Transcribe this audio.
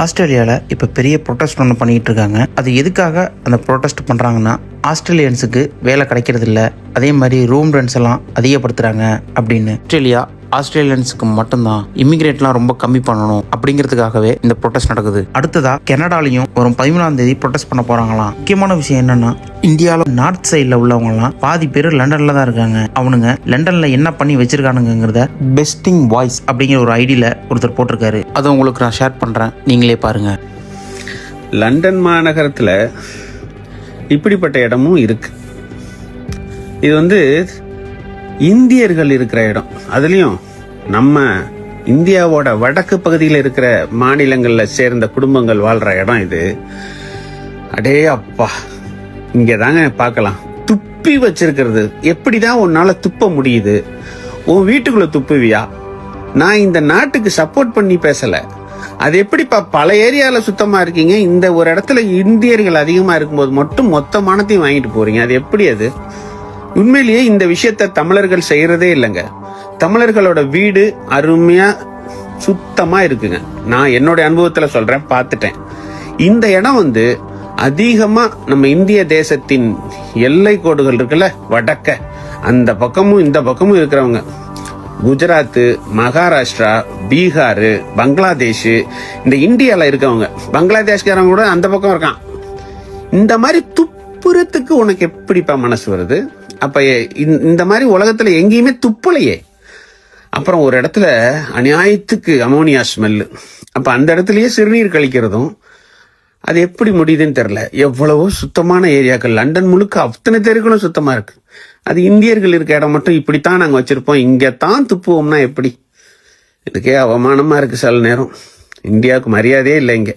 ஆஸ்திரேலியாவில் இப்போ பெரிய ப்ரொட்டஸ்ட் ஒன்று பண்ணிகிட்டு இருக்காங்க. அது எதுக்காக அந்த ப்ரொட்டஸ்ட் பண்ணுறாங்கன்னா ஆஸ்திரேலியன்ஸுக்கு வேலை கிடைக்கிறது இல்லை அதே மாதிரி ரூம் ரெண்ட்ஸ் எல்லாம் அதிகப்படுத்துகிறாங்க அப்படின்னு. ஆஸ்திரேலியா ஆஸ்திரேலியன்ஸுக்கு மட்டும்தான். இமிகிரேட்லாம் ரொம்ப கம்மி பண்ணணும். அப்படிங்கிறதுக்காகவே இந்த ப்ரொட்டஸ்ட் நடக்குது. அடுத்ததா கனடாலையும் வரும் பதிமூணாம் தேதி ப்ரொட்டஸ்ட் பண்ண போறாங்களாம். முக்கியமான விஷயம் என்னன்னா இந்தியாவில் நார்த் சைடில் உள்ளவங்கலாம் பாதி பேர் லண்டன்ல தான் இருக்காங்க. அவனுங்க லண்டன்ல என்ன பண்ணி வச்சிருக்கானுங்கிறத பெஸ்டிங் வாய்ஸ் அப்படிங்கிற ஒரு ஐடியில் ஒருத்தர் போட்டிருக்காரு. அதை உங்களுக்கு நான் ஷேர் பண்றேன். நீங்களே பாருங்க. லண்டன் மாநகரத்தில் இப்படிப்பட்ட இடமும் இருக்கு. இது வந்து இந்தியர்கள் இருக்கிற இடம். அதுலேயும் நம்ம இந்தியாவோட வடக்கு பகுதியில் இருக்கிற மாநிலங்களில் சேர்ந்த குடும்பங்கள் வாழ்ற இடம் இது. அடே அப்பா. இங்க தாங்க பார்க்கலாம். துப்பி வச்சிருக்கிறது. எப்படிதான் உன்னால துப்ப முடியுது? உன் வீட்டுக்குள்ள துப்புவியா? நான் இந்த நாட்டுக்கு சப்போர்ட் பண்ணி பேசல. அது எப்படிப்பா பல ஏரியால சுத்தமா இருக்கீங்க? இந்த ஒரு இடத்துல இந்தியர்கள் அதிகமா இருக்கும்போது மட்டும் மொத்த மானத்தையும் வாங்கிட்டு போறீங்க. அது எப்படி அது? உண்மையிலேயே இந்த விஷயத்த தமிழர்கள் செய்யறதே இல்லைங்க. தமிழர்களோட வீடு அருமையா சுத்தமா இருக்குங்க. நான் என்னுடைய அனுபவத்துல சொல்றேன் பார்த்துட்டேன். இந்த இடம் வந்து அதிகமா நம்ம இந்திய தேசத்தின் எல்லை கோடுகள் இருக்குல்ல வடக்க. அந்த பக்கமும் இந்த பக்கமும் இருக்கிறவங்க. குஜராத்து மகாராஷ்டிரா பீகார் பங்களாதேஷ் இந்த இந்தியாவில் இருக்கவங்க. பங்களாதேஷ்காரங்க கூட அந்த பக்கம் இருக்கான். இந்த மாதிரி துப்புறத்துக்கு உனக்கு எப்படிப்பா மனசு வருது? அப்ப இந்த- இந்த மாதிரி உலகத்துல எங்கேயுமே துப்பலையே. அப்புறம் ஒரு இடத்துல அநியாயத்துக்கு அமோனியா ஸ்மெல்லு அப்ப அந்த இடத்துலயே சிறுநீர் கழிக்கிறதும் அது எப்படி முடியுதுன்னு தெரியல. எவ்வளவோ சுத்தமான ஏரியாக்கள். லண்டன் முழுக்க அத்தனை தெருக்களும் சுத்தமாக இருக்கு. அது இந்தியர்கள் இருக்க இடம் மட்டும் இப்படித்தான் நாங்கள் வச்சுருப்போம். இங்கே தான் துப்புவோம்னா எப்படி? இதுக்கே அவமானமாக இருக்குது சில நேரம். இந்தியாவுக்கு மரியாதையே இல்லை இங்கே.